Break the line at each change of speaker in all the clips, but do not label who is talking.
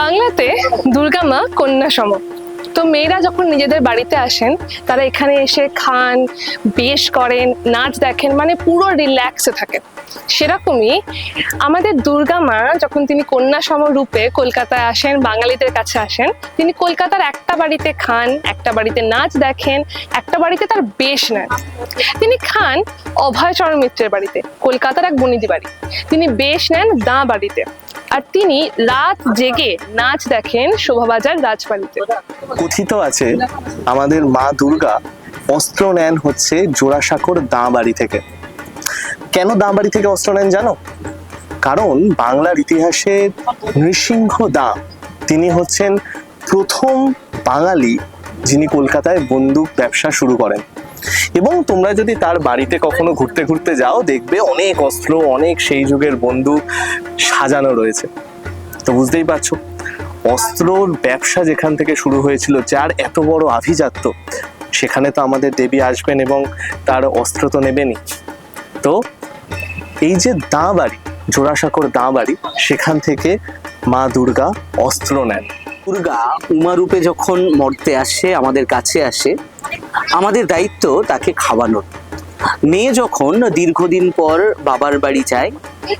বাংলাতে দুর্গা মা, কন্যা সম। তো মেয়েরা যখন নিজেদের বাড়িতে আসেন, তারা এখানে এসে খান, বেশ করেন, নাচ দেখেন মানে পুরো রিল্যাক্সে থাকেন। সেরকমই আমাদের দুর্গা মা যখন তিনি কন্যা সম রূপে কলকাতায় আসেন, বাঙালিদের কাছে আসেন, তিনি কলকাতার একটা বাড়িতে খান, একটা বাড়িতে নাচ দেখেন, একটা বাড়িতে তার বেশ নেন। তিনি খান অভয়চরণ মিত্রের বাড়িতে, কলকাতার এক বনিদি বাড়ি। তিনি বেশ নেন দা বাড়িতে। আর তিনি রাত জেগে নাচ দেখেন শোভাবাজার রাজবাড়িতে।
কথিত আছে, আমাদের মা দুর্গা অস্ত্র নেন হচ্ছে জোড়াসাঁকোর দাঁ বাড়ি থেকে। কেন দাঁ বাড়ি থেকে অস্ত্র নেন জানো? কারণ বাংলার ইতিহাসে নৃসিংহ দা, তিনি হচ্ছেন প্রথম বাঙালি যিনি কলকাতায় বন্দুক ব্যবসা শুরু করেন। এবং তোমরা যদি তার বাড়িতে কখনো ঘুরতে ঘুরতে যাও, দেখবে অনেক অস্ত্র, অনেক সেই যুগের বন্দুক সাজানো রয়েছে। তো বুঝতেই পারছ? অস্ত্রর ব্যবসা যেখান থেকে শুরু হয়েছিল, যার এত বড় আভিজাত্য, সেখানে তো আমাদের দেবী আসবেন এবং তার অস্ত্র তো নেবেনই। তো এই যে দাঁ বাড়ি জোড়াসাঁকোর দাঁ বাড়ি সেখান থেকে মা দুর্গা অস্ত্র নেন।
দুর্গা উমারূপে যখন মর্তে আসে, আমাদের কাছে আসে, আমাদের দায়িত্ব তাকে খাওয়ানোর মেয়ে যখন দীর্ঘদিন পর বাবার বাড়ি যায়,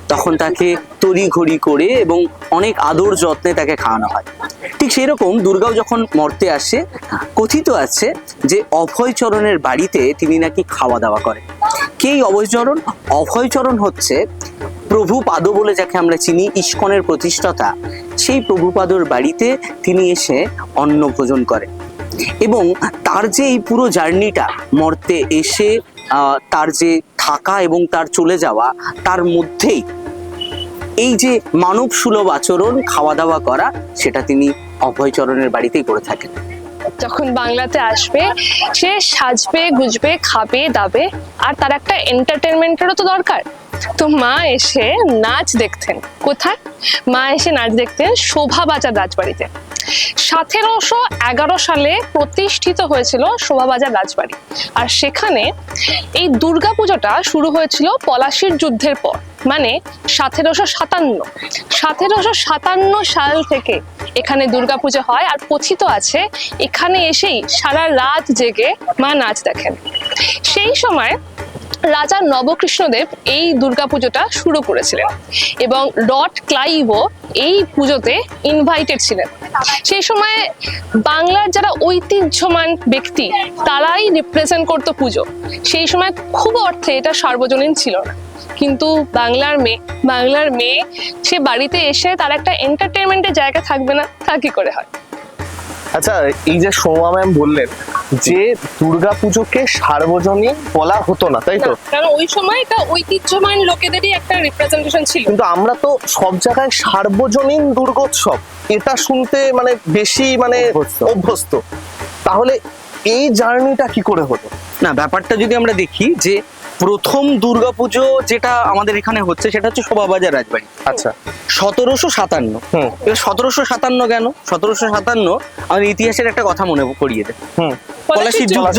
তখন তাকে তড়িঘড়ি করে এবং অনেক আদর যত্নে তাকে খাওয়ানো হয়। ঠিক সেই রকম দুর্গাও যখন মর্তে আসে, কথিত আছে যে অভয়চরণের বাড়িতে তিনি নাকি খাওয়া দাওয়া করেন। কে অভয়চরণ? অভয়চরণ হচ্ছে প্রভুপাদ বলে যাকে আমরা চিনি, ইস্কনের প্রতিষ্ঠাতা, সেই প্রভুপাদর বাড়িতে তিনি এসে অন্ন ভোজন করেন। এবং তার যে এই পুরো জার্নিটা, মর্তে এসে তার যে থাকা এবং তার চলে যাওয়া, তার মধ্যেই এই যে মানব সুলভ আচরণ খাওয়া দাওয়া করা, সেটা তিনি অভয়চরণের বাড়িতেই করে থাকেন।
যখন বাংলাতে আসবে, সে সাজবে, গুজবে, খাবে, দাবে, আর তার একটা এন্টারটেনমেন্টেরও তো দরকার। তো মা এসে নাচ দেখতেন। কোথায়? মা এসে নাচ দেখতেন শোভাবাজার রাজবাড়িতে। সতেরোশো এগারো সালে প্রতিষ্ঠিত হয়েছিল শোভাবাজার রাজবাড়ি। আর সেখানে এই দুর্গাপুজোটা শুরু হয়েছিল পলাশির যুদ্ধের পর মানে সতেরোশো সাতান্ন। সতেরোশো সাতান্ন সাল থেকে এখানে দুর্গাপুজো হয় আর কথিত আছে এখানে এসেই সারা রাত জেগে মা নাচ দেখেন। সেই সময় রাজা নবকৃষ্ণদেব এই দুর্গাপুজোটা শুরু করেছিলেন এবং লর্ড ক্লাইভও এই পুজোতে ইনভাইটেড ছিলেন। সেই সময় বাংলার যারা ঐতিহ্যমান ব্যক্তি, তারাই রিপ্রেজেন্ট করতো পুজো। সেই সময় খুব অর্থে এটা সার্বজনীন ছিল না। কিন্তু বাংলার মেয়ে বাংলার মেয়ে, সে বাড়িতে এসে তার একটা এন্টারটেনমেন্টের জায়গা থাকবে না, তা কি করে হয়?
আচ্ছা এই যে সোমা ম্যাম বললেন যে দুর্গা পুজোকে সার্বজনীন বলা হতো না তাই তো?
কারণ ওই সময় এটা ঐতিহ্যমান লোকেদেরই একটা রিপ্রেজেন্টেশন ছিল।
কিন্তু আমরা তো সব জায়গায় সার্বজনীন দুর্গোৎসব এটা শুনতে মানে বেশি মানে
অভ্যস্ত।
অভ্যস্ত। তাহলে এই জার্নিটা কি করে হতো
না ব্যাপারটা যদি আমরা দেখি যে প্রথম দুর্গাপুজো যেটা আমাদের এখানে হচ্ছে সেটা হচ্ছে শোভাবাজার রাজবাড়ি।
আচ্ছা।
সতেরোশো সাতান্ন। এবার সতেরোশো সাতান্ন কেন? সতেরোশো সাতান্ন আমাদের ইতিহাসের একটা কথা মনে করিয়ে দেয়। পলাশির যুদ্ধ।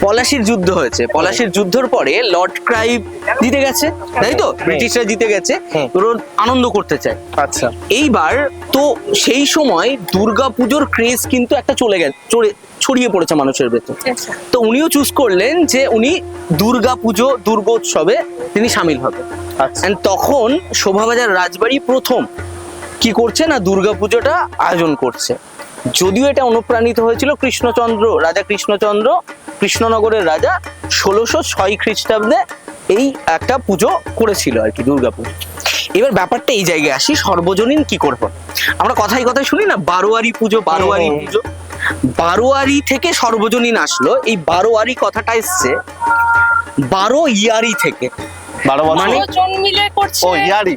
পলাশির যুদ্ধ।
হয়েছে। পলাশির যুদ্ধর পরে লর্ড ক্রাইভ জিতে গেছে তাই তো? ব্রিটিশরা জিতে গেছে। ওরা আনন্দ করতে চায়।
আচ্ছা।
এইবার তো সেই সময় দুর্গা পুজোর ক্রেজ কিন্তু একটা চলে গেছে চড়ে ছড়িয়ে পড়েছে মানুষের ভেতর। তো উনিও চুজ করলেন যে উনি দুর্গা পুজো দুর্গোৎসবে তিনি সামিল হবে
আচ্ছা।
তখন শোভাবাজার রাজবাড়ি প্রথম কি করছে না দুর্গা পুজোটা আয়োজন করছে। যদিও এটা অনুপ্রাণিত হয়েছিল কৃষ্ণচন্দ্র রাজা কৃষ্ণচন্দ্র কৃষ্ণনগরের রাজা ষোলোশো ছয় খ্রিস্টাব্দে এই একটা পুজো করেছিল আর কি দুর্গা পুজো। এবার ব্যাপারটা এই জায়গায় আসি সর্বজনীন কি করব? আমরা কথাই কথায় শুনি না বারোয়ারি পুজো বারোয়ারি পুজো। বারোয়ারি থেকে সর্বজনীন আসলো। এই বারোয়ারি কথাটা এসছে বারো ইয়ারি থেকে।
বারো
মানে-
জন
ও ইয়ারি।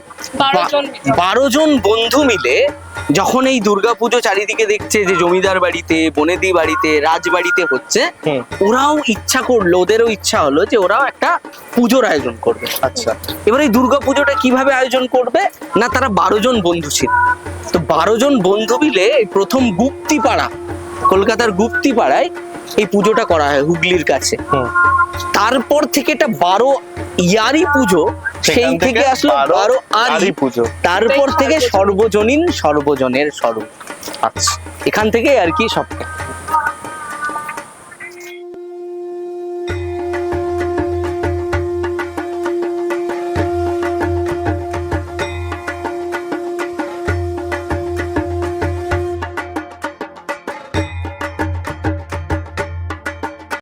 বারো জন।
বন্ধু মিলে যখন এই দুর্গাপুজো চারিদিকে দেখছে যে জমিদার বাড়িতে বনেদি বাড়িতে রাজবাড়িতে হচ্ছে ওরাও ইচ্ছা করল ওদেরও ইচ্ছা হলো যে ওরাও একটা পুজোর আয়োজন করবে।
আচ্ছা।
এবার এই দুর্গা পুজোটা কীভাবে আয়োজন করবে? না তারা বারো জন বন্ধু ছিল। তো বারো জন বন্ধু মিলে এই প্রথম গুপ্তি পাড়া কলকাতার গুপ্তিপাড়ায় এই পুজোটা করা হয় হুগলির কাছে। তারপর থেকে এটা বারো ইয়ারি পুজো সেই থেকে আসলো বারো
আরি। পুজো।
তারপর থেকে সর্বজনীন সর্বজনের স্বরূপ।
আচ্ছা।
এখান থেকে আর কি সব।